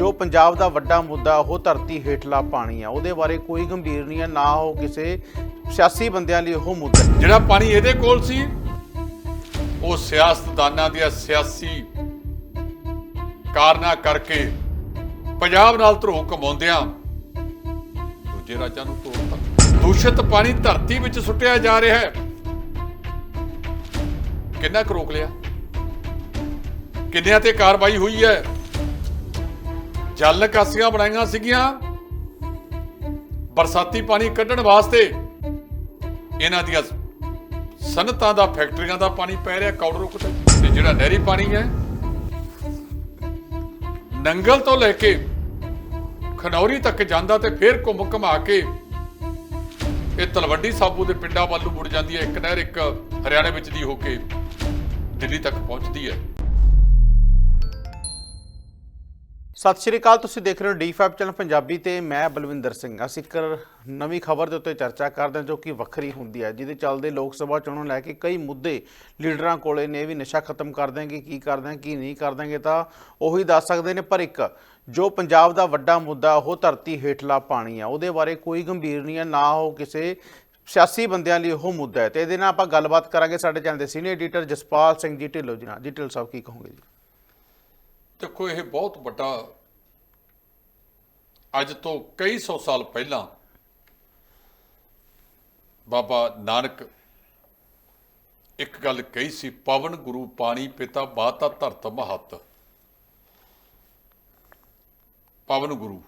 ਜੋ ਪੰਜਾਬ ਦਾ ਵੱਡਾ ਮੁੱਦਾ, ਉਹ ਧਰਤੀ ਹੇਠਲਾ ਪਾਣੀ ਆ। ਉਹਦੇ ਬਾਰੇ ਕੋਈ ਗੰਭੀਰ ਨਹੀਂ ਹੈ, ਨਾ ਉਹ ਕਿਸੇ ਸਿਆਸੀ ਬੰਦਿਆਂ ਲਈ ਉਹ ਮੁੱਦਾ ਜਿਹੜਾ ਪਾਣੀ ਇਹਦੇ ਕੋਲ ਸੀ, ਉਹ ਸਿਆਸਤਦਾਨਾਂ ਦੀਆਂ ਸਿਆਸੀ ਕਾਰਨਾ ਕਰਕੇ ਪੰਜਾਬ ਨਾਲ ਧਰੋ ਕਮਾਉਂਦਿਆਂ ਦੂਜੇ ਰਾਜਾਂ ਨੂੰ ਤੋੜਤਾ ਦੂਸ਼ਿਤ ਪਾਣੀ ਧਰਤੀ ਵਿੱਚ ਸੁੱਟਿਆ ਜਾ ਰਿਹਾ ਹੈ। ਕਿੰਨਾ ਕੁ ਰੋਕ ਲਿਆ? ਕਿੰਨਿਆਂ ਤੇ ਕਾਰਵਾਈ ਹੋਈ ਹੈ? ਜਲ ਨਿਕਾਸੀਆਂ ਬਣਾਈਆਂ ਸੀਗੀਆਂ। ਬਰਸਾਤੀ ਪਾਣੀ ਕੱਢਣ ਵਾਸਤੇ ਇਹਨਾਂ ਦੀਆਂ ਸਨਤਾਂ ਦਾ, ਫੈਕਟਰੀਆਂ ਦਾ ਪਾਣੀ ਪੈ ਰਿਹਾ ਕੌੜ ਰੁਕ ਤੇ ਜਿਹੜਾ ਨਹਿਰੀ ਪਾਣੀ ਹੈ, ਨੰਗਲ ਤੋਂ ਲੈ ਕੇ ਖਨੌਰੀ ਤੱਕ ਜਾਂਦਾ ਤੇ ਫਿਰ ਘੁੰਮ ਘਮਾ ਕੇ ਇਹ ਤਲਵੰਡੀ ਸਾਬੂ ਦੇ ਪਿੰਡਾਂ ਵੱਲ ਨੂੰ ਮੁੜ ਜਾਂਦੀ ਹੈ। ਇੱਕ ਨਹਿਰ ਇੱਕ ਹਰਿਆਣੇ ਵਿੱਚ ਦੀ ਹੋ ਕੇ ਦਿੱਲੀ ਤੱਕ ਪਹੁੰਚਦੀ ਹੈ। ਸਤਿ ਸ਼੍ਰੀ ਅਕਾਲ, ਤੁਸੀਂ ਦੇਖ ਰਹੇ ਹੋ ਡੀ5 ਚੈਨਲ ਪੰਜਾਬੀ ਤੇ ਮੈਂ ਬਲਵਿੰਦਰ ਸਿੰਘ। ਅਸੀਂ ਇੱਕ ਨਵੀਂ ਖਬਰ ਦੇ ਉੱਤੇ ਚਰਚਾ ਕਰਦੇ ਹਾਂ ਜੋ ਕਿ ਵੱਖਰੀ ਹੁੰਦੀ ਹੈ, ਜਿਹਦੇ ਚੱਲਦੇ ਲੋਕ ਸਭਾ ਚੋਣਾਂ ਲੈ ਕੇ ਕਈ ਮੁੱਦੇ ਲੀਡਰਾਂ ਕੋਲੇ ਨੇ ਵੀ ਨਸ਼ਾ ਖਤਮ ਕਰ ਦੇਣਗੇ ਕੀ ਕਰ ਦੇਣਗੇ ਕੀ ਨਹੀਂ ਕਰ ਦੇਣਗੇ ਤਾਂ ਉਹੀ ਦੱਸ ਸਕਦੇ ਨੇ। ਪਰ ਇੱਕ ਜੋ ਪੰਜਾਬ ਦਾ ਵੱਡਾ ਮੁੱਦਾ, ਉਹ ਧਰਤੀ ਹੇਠਲਾ ਪਾਣੀ ਆ, ਉਹਦੇ ਬਾਰੇ ਕੋਈ ਗੰਭੀਰ ਨਹੀਂ ਹੈ, ਨਾ ਉਹ ਕਿਸੇ ਸਿਆਸੀ ਬੰਦਿਆਂ ਲਈ ਉਹ ਮੁੱਦਾ ਹੈ। ਤੇ ਇਹਦੇ ਨਾਲ ਆਪਾਂ ਗੱਲਬਾਤ ਕਰਾਂਗੇ ਸਾਡੇ ਚੈਨਲ ਦੇ ਸੀਨੀਅਰ ਐਡੀਟਰ ਜਸਪਾਲ ਸਿੰਘ ਜੀ ਢਿੱਲੋਂ ਜੀ ਨਾਲ। ਜੀ ਢਿੱਲੋਂ ਸਾਹਿਬ, ਕੀ ਕਹੋਗੇ ਜੀ? ਦੇਖੋ, ਇਹ ਬਹੁਤ ਵੱਡਾ ਅੱਜ ਤੋਂ ਕਈ ਸੌ ਸਾਲ ਪਹਿਲਾਂ ਬਾਬਾ ਨਾਨਕ ਇੱਕ ਗੱਲ ਕਹੀ ਸੀ, ਪਵਨ ਗੁਰੂ ਪਾਣੀ ਪਿਤਾ ਬਾਤਾ ਧਰਤ ਮਹਤ। ਪਵਨ ਗੁਰੂ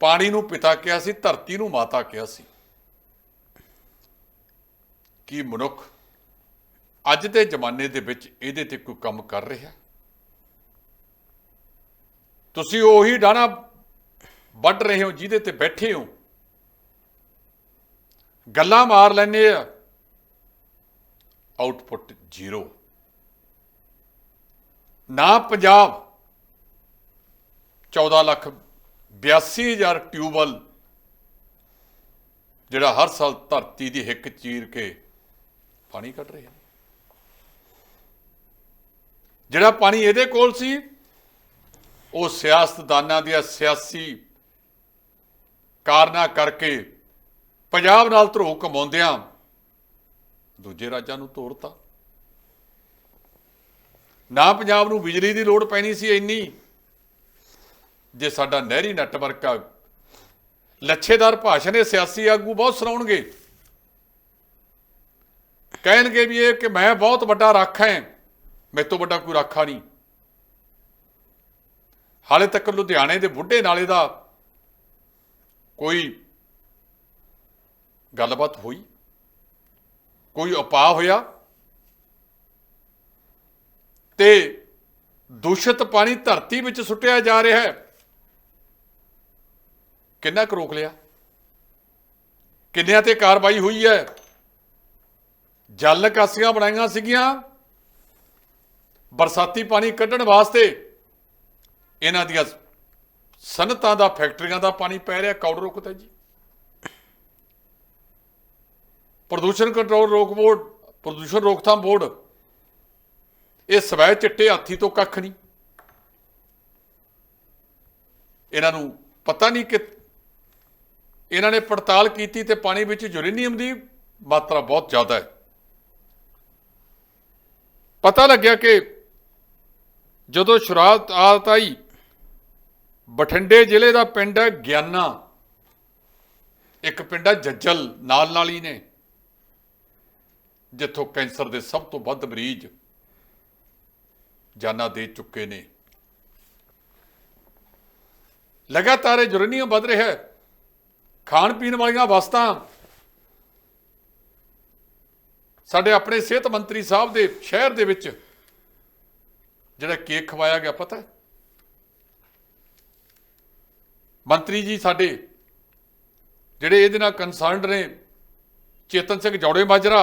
ਪਾਣੀ ਨੂੰ ਪਿਤਾ ਕਿਹਾ ਸੀ, ਧਰਤੀ ਨੂੰ ਮਾਤਾ ਕਿਹਾ ਸੀ। ਕੀ ਮਨੁੱਖ ਅੱਜ ਦੇ ਜ਼ਮਾਨੇ ਦੇ ਵਿੱਚ ਇਹਦੇ ਤੇ ਕੋਈ ਕੰਮ ਕਰ ਰਿਹਾ? ਤੁਸੀਂ ਉਹੀ ਡਾਣਾ ਵੱਢ ਰਹੇ ਹੋ, ਜਿਹਦੇ ਤੇ ਬੈਠੇ ਹੋ। ਗੱਲਾਂ ਮਾਰ ਲੈਨੇ ਆ। Output zero. ਨਾ ਪੰਜਾਬ 14 ਲੱਖ 82000 ਟਿਊਬਲ ਜਿਹੜਾ ਹਰ ਸਾਲ ਧਰਤੀ ਦੀ ਹਿੱਕ ਚੀਰ ਕੇ ਪਾਣੀ ਕੱਢ ਰਿਹਾ ਜਿਹੜਾ ਪਾਣੀ ਇਹਦੇ ਕੋਲ ਸੀ ਉਹ ਸਿਆਸਤਦਾਨਾਂ ਦੀਆਂ ਸਿਆਸੀ ਕਾਰਨਾ ਕਰਕੇ ਪੰਜਾਬ ਨਾਲ ਧਰੋ ਕਮਾਉਂਦਿਆਂ ਦੂਜੇ ਰਾਜਾਂ ਨੂੰ ਤੋੜਤਾ ਨਾ ਪੰਜਾਬ ਨੂੰ ਬਿਜਲੀ ਦੀ ਲੋੜ ਪੈਣੀ ਸੀ ਇੰਨੀ, ਜੇ ਸਾਡਾ ਨਹਿਰੀ ਨੈਟਵਰਕ ਆ, ਲੱਛੇਦਾਰ ਭਾਸ਼ਣ ਇਹ ਸਿਆਸੀ ਆਗੂ ਬਹੁਤ ਸੁਣਾਉਣਗੇ। ਕਹਿਣਗੇ ਵੀ ਇਹ ਕਿ ਮੈਂ ਬਹੁਤ ਵੱਡਾ ਰੱਖ ਹਾਂ, ਮੇਰੇ ਤੋਂ ਵੱਡਾ ਕੋਈ ਰਾਖਾ ਨਹੀਂ। ਹਾਲੇ ਤੱਕ ਲੁਧਿਆਣੇ ਦੇ ਬੁੱਢੇ ਨਾਲੇ ਦਾ ਕੋਈ ਗੱਲਬਾਤ ਹੋਈ? ਕੋਈ ਉਪਾਅ ਹੋਇਆ? ਤੇ ਦੂਸ਼ਿਤ ਪਾਣੀ ਧਰਤੀ ਵਿੱਚ ਸੁੱਟਿਆ ਜਾ ਰਿਹਾ ਹੈ। ਕਿੰਨਾ ਕੁ ਰੋਕ ਲਿਆ? ਕਿੰਨਿਆਂ ਤੇ ਕਾਰਵਾਈ ਹੋਈ ਹੈ? ਜਲ ਨਿਕਾਸੀਆਂ ਬਣਾਈਆਂ ਸੀਗੀਆਂ। ਬਰਸਾਤੀ ਪਾਣੀ ਕੱਢਣ ਵਾਸਤੇ ਇਹਨਾਂ ਦੀਆਂ ਸਨਤਾਂ ਦਾ, ਫੈਕਟਰੀਆਂ ਦਾ ਪਾਣੀ ਪੈ ਰਿਹਾ, ਕੌੜ ਰੁਕਦਾ ਜੀ। ਪ੍ਰਦੂਸ਼ਣ ਕੰਟਰੋਲ ਰੋਕ ਬੋਰਡ, ਪ੍ਰਦੂਸ਼ਣ ਰੋਕਥਾਮ ਬੋਰਡ, ਇਹ ਸਵੈ ਚਿੱਟੇ ਹਾਥੀ ਤੋਂ ਕੱਖ ਨਹੀਂ। ਇਹਨਾਂ ਨੂੰ ਪਤਾ ਨਹੀਂ ਕਿ ਇਹਨਾਂ ਨੇ ਪੜਤਾਲ ਕੀਤੀ ਤੇ ਪਾਣੀ ਵਿੱਚ ਯੂਰੇਨੀਅਮ ਦੀ ਮਾਤਰਾ ਬਹੁਤ ਜ਼ਿਆਦਾ ਹੈ। ਪਤਾ ਲੱਗਿਆ ਕਿ ਜਦੋਂ ਸ਼ਰਾਬ ਆਦਤ ਆਈ ਬਠਿੰਡੇ ਜ਼ਿਲ੍ਹੇ ਦਾ ਪਿੰਡ ਹੈ ਗਿਆਨਾ। ਇੱਕ ਪਿੰਡ ਹੈ ਜੱਜਲ, ਨਾਲ ਨਾਲ ਹੀ ਨੇ। ਜਿੱਥੋਂ ਕੈਂਸਰ ਦੇ ਸਭ ਤੋਂ ਵੱਧ ਮਰੀਜ਼ ਜਾਨਾਂ ਦੇ ਚੁੱਕੇ ਨੇ। ਲਗਾਤਾਰ ਇਹ ਯੂਰੇਨੀਅਮ ਵੱਧ ਰਿਹਾ ਹੈ। ਖਾਣ ਪੀਣ ਵਾਲੀਆਂ ਵਸਤਾਂ। ਸਾਡੇ ਆਪਣੇ ਸਿਹਤ ਮੰਤਰੀ ਸਾਹਿਬ ਦੇ ਸ਼ਹਿਰ ਦੇ ਵਿੱਚ ਜਿਹੜਾ ਕੇਕ ਖਵਾਇਆ ਗਿਆ, ਪਤਾ ਹੈ? ਮੰਤਰੀ ਜੀ ਸਾਡੇ ਜਿਹੜੇ ਇਹਦੇ ਨਾਲ ਕੰਸਰਨਡ ਨੇ, ਚੇਤਨ ਸਿੰਘ ਜੌੜੇ ਮਾਜਰਾ,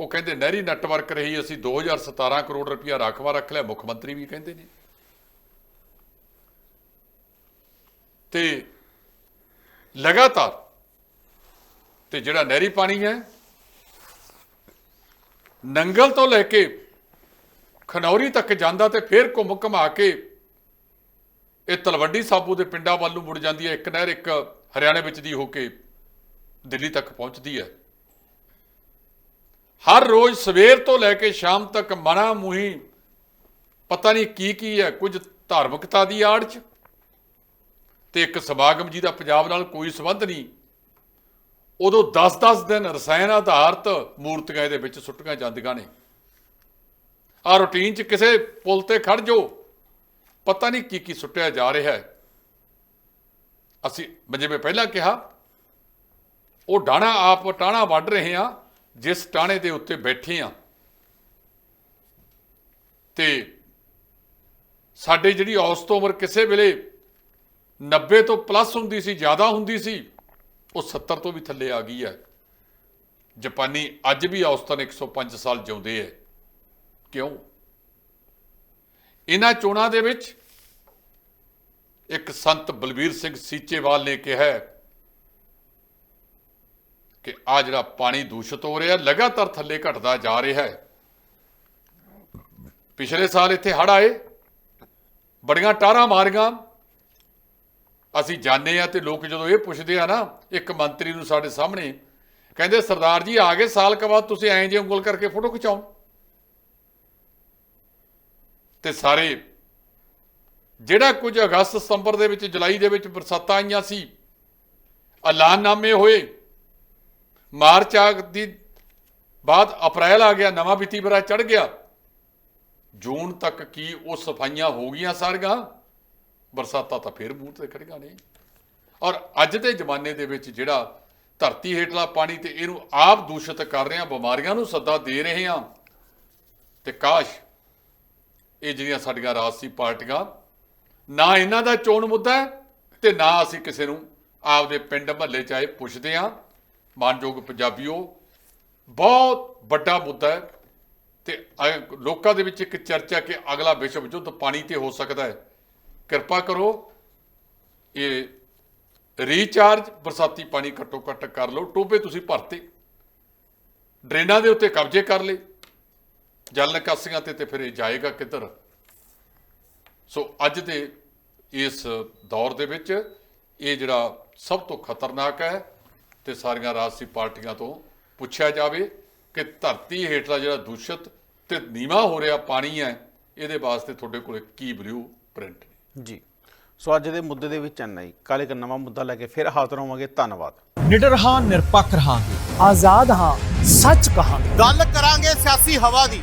ਉਹ ਕਹਿੰਦੇ ਨਹਿਰੀ ਨੈਟਵਰਕ ਰਹੀ, ਅਸੀਂ 2017 ਕਰੋੜ ਰੁਪਇਆ ਰਾਖਵਾ ਰੱਖ ਲਿਆ, ਮੁੱਖ ਮੰਤਰੀ ਵੀ ਕਹਿੰਦੇ ਨੇ। ਤੇ ਲਗਾਤਾਰ ਤੇ ਜਿਹੜਾ ਨਹਿਰੀ ਪਾਣੀ ਹੈ, ਨੰਗਲ ਤੋਂ ਲੈ ਕੇ ਖਨੌਰੀ ਤੱਕ ਜਾਂਦਾ ਤੇ ਫਿਰ ਘੁੰਮ ਘਮਾ ਕੇ ਇਹ ਤਲਵੰਡੀ ਸਾਬੂ ਦੇ ਪਿੰਡਾਂ ਵੱਲ ਨੂੰ ਮੁੜ ਜਾਂਦੀ ਹੈ। ਇੱਕ ਨਹਿਰ ਇੱਕ ਹਰਿਆਣੇ ਵਿੱਚ ਦੀ ਹੋ ਕੇ ਦਿੱਲੀ ਤੱਕ ਪਹੁੰਚਦੀ ਹੈ। ਹਰ ਰੋਜ਼ ਸਵੇਰ ਤੋਂ ਲੈ ਕੇ ਸ਼ਾਮ ਤੱਕ ਮਨਾ ਮੁਹੀ ਪਤਾ ਨਹੀਂ ਕੀ ਕੀ ਹੈ, ਕੁਝ ਧਾਰਮਿਕਤਾ ਦੀ ਆੜ 'ਚ ਤੇ ਇੱਕ ਸਮਾਗਮ ਜਿਹਦਾ ਪੰਜਾਬ ਨਾਲ ਕੋਈ ਸੰਬੰਧ ਨਹੀਂ। ਉਦੋਂ 10-10 ਦਿਨ ਰਸਾਇਣ ਆਧਾਰਿਤ ਮੂਰਤੀਆਂ ਦੇ ਵਿੱਚ ਸੁੱਟੀਆਂ ਜਾਂਦੀਆਂ ਨੇ। ਆ ਰੂਟੀਨ 'ਚ ਕਿਸੇ ਪੁਲ ਤੇ ਖੜ ਜਾਓ। ਪਤਾ ਨਹੀਂ ਕੀ ਕੀ ਸੁੱਟਿਆ ਜਾ ਰਿਹਾ ਹੈ। ਅਸੀਂ ਜਿਵੇਂ ਪਹਿਲਾਂ ਕਿਹਾ, ਉਹ ਡਾਣਾ ਆਪ ਟਾਣਾ ਵੱਢ ਰਹੇ ਆ ਜਿਸ ਟਾਣੇ ਦੇ ਉੱਤੇ ਬੈਠੇ ਆ ਤੇ ਸਾਡੇ ਜਿਹੜੀ ਔਸਤ ਉਮਰ ਕਿਸੇ ਵੇਲੇ 90 ਤੋਂ ਪਲੱਸ ਹੁੰਦੀ ਸੀ, ਜ਼ਿਆਦਾ ਹੁੰਦੀ ਸੀ, ਉਹ 70 ਤੋਂ ਵੀ ਥੱਲੇ ਆ ਗਈ ਹੈ। ਜਾਪਾਨੀ ਅੱਜ ਵੀ ਔਸਤਨ 105 ਸਾਲ ਜਿਉਂਦੇ ਐ ਕਿਉਂ? ਇਹਨਾਂ ਚੋਣਾਂ ਦੇ ਵਿੱਚ ਇੱਕ ਸੰਤ ਬਲਬੀਰ ਸਿੰਘ ਸੀਚੇਵਾਲ ਨੇ ਕਿਹਾ ਕਿ ਆ ਜਿਹੜਾ ਪਾਣੀ ਦੂਸ਼ਿਤ ਹੋ ਰਿਹਾ, ਲਗਾਤਾਰ ਥੱਲੇ ਘਟਦਾ ਜਾ ਰਿਹਾ ਹੈ। ਪਿਛਲੇ ਸਾਲ ਇੱਥੇ ਹੜ੍ਹ ਆਏ, ਬੜੀਆਂ ਟਾਰਾਂ ਮਾਰੀਆਂ। ਅਸੀਂ ਜਾਣਦੇ ਆ ਤੇ ਲੋਕ ਜਦੋਂ ਇਹ ਪੁੱਛਦੇ ਆ ਨਾ, ਇੱਕ ਮੰਤਰੀ ਨੂੰ ਸਾਡੇ ਸਾਹਮਣੇ, ਕਹਿੰਦੇ ਸਰਦਾਰ ਜੀ ਆ ਗਏ, ਸਾਲ ਕ ਬਾਅਦ ਤੁਸੀਂ ਐਂ ਜੇ ਉਂਗਲ ਕਰਕੇ ਫੋਟੋ ਖਿਚਾਓ। ਤੇ ਸਾਰੇ। ਜਿਹੜਾ ਕੁਝ ਅਗਸਤ ਸਤੰਬਰ ਦੇ ਵਿੱਚ ਜੁਲਾਈ ਦੇ ਵਿੱਚ ਬਰਸਾਤਾਂ ਆਈਆਂ ਸੀ, ਐਲਾਨਨਾਮੇ ਹੋਏ। ਮਾਰਚ ਆ ਦੀ ਬਾਅਦ ਅਪ੍ਰੈਲ ਆ ਗਿਆ, ਨਵਾਂ ਵਿੱਤੀ ਬਰਾ ਚੜ ਗਿਆ। ਜੂਨ ਤੱਕ ਕੀ ਉਹ ਸਫਾਈਆਂ ਹੋ ਗਈਆਂ ਸਾਰੀਆਂ? ਬਰਸਾਤਾਂ ਤਾਂ ਫਿਰ ਮੂੰਹ ਤੇ ਖੜੀਆਂ ਨੇ। ਔਰ ਅੱਜ ਦੇ ਜ਼ਮਾਨੇ ਦੇ ਵਿੱਚ ਜਿਹੜਾ ਧਰਤੀ ਹੇਠਲਾ ਪਾਣੀ ਤੇ ਇਹਨੂੰ ਆਪ ਦੂਸ਼ਿਤ ਕਰ ਰਹੇ ਆ ਬਿਮਾਰੀਆਂ ਨੂੰ ਸੱਦਾ ਦੇ ਰਹੇ ਆ ਤੇ ਕਾਸ਼ ਇਹ ਜਿਹੜੀਆਂ ਸਾਡੀਆਂ ਰਾਜਸੀ ਪਾਰਟੀਆਂ, ਨਾ ਇਹਨਾਂ ਦਾ ਚੋਣ ਮੁੱਦਾ ਹੈ ਤੇ ਨਾ ਅਸੀਂ ਕਿਸੇ ਨੂੰ ਆਪਦੇ ਪਿੰਡ ਮਹੱਲੇ ਚ ਆਏ ਪੁੱਛਦੇ ਆ ਮਾਨਯੋਗ ਪੰਜਾਬੀਓ, ਬਹੁਤ ਵੱਡਾ ਮੁੱਦਾ ਹੈ ਤੇ ਲੋਕਾਂ ਦੇ ਵਿੱਚ ਇੱਕ ਚਰਚਾ ਕਿ ਅਗਲਾ ਵਿਸ਼ਵ ਯੁੱਧ ਪਾਣੀ ਤੇ ਹੋ ਸਕਦਾ ਹੈ। ਕਿਰਪਾ ਕਰੋ, ਇਹ ਰੀਚਾਰਜ ਬਰਸਾਤੀ ਪਾਣੀ ਘੱਟੋ ਘੱਟ ਕਰ ਲਓ ਟੋਬੇ ਤੁਸੀਂ ਭਰਤੇ, ਡਰੇਨਾਂ ਦੇ ਉੱਤੇ ਕਬਜ਼ੇ ਕਰ ਲਏ। ਜਲ ਨਿਕਾਸੀਆਂ ਤੇ ਤੇ ਫਿਰ ਇਹ ਜਾਏਗਾ ਕਿੱਧਰ? ਸੋ ਅੱਜ ਦੇ ਇਸ ਦੌਰ ਦੇ ਵਿੱਚ ਇਹ ਜਿਹੜਾ ਸਭ ਤੋਂ ਖਤਰਨਾਕ ਹੈ ਤੇ ਸਾਰੀਆਂ ਰਾਜਸੀ ਪਾਰਟੀਆਂ ਤੋਂ ਪੁੱਛਿਆ ਜਾਵੇ ਕਿ ਧਰਤੀ ਹੇਠਲਾ ਜਿਹੜਾ ਦੂਸ਼ਿਤ ਤੇ ਨੀਵਾ ਹੋ ਰਿਹਾ ਪਾਣੀ ਹੈ ਇਹਦੇ ਵਾਸਤੇ ਤੁਹਾਡੇ ਕੋਲ ਕੀ ਬਲੂ ਪ੍ਰਿੰਟ ਜੀ। ਸੋ ਅੱਜ ਦੇ ਮੁੱਦੇ ਦੇ ਵਿੱਚ ਇੰਨਾ ਹੀ। ਕੱਲ ਇੱਕ ਨਵਾਂ ਮੁੱਦਾ ਲੈ ਕੇ ਫਿਰ ਹਾਜ਼ਰ ਹੋਵਾਂਗੇ। ਧੰਨਵਾਦ। ਨਿਡਰ ਹਾਂ ਨਿਰਪੱਖ ਰਹਾਂਗੇ। ਆਜ਼ਾਦ ਹਾਂ ਸੱਚ ਕਹਾਂਗੇ। ਗੱਲ ਕਰਾਂਗੇ ਸਿਆਸੀ ਹਵਾ ਦੀ।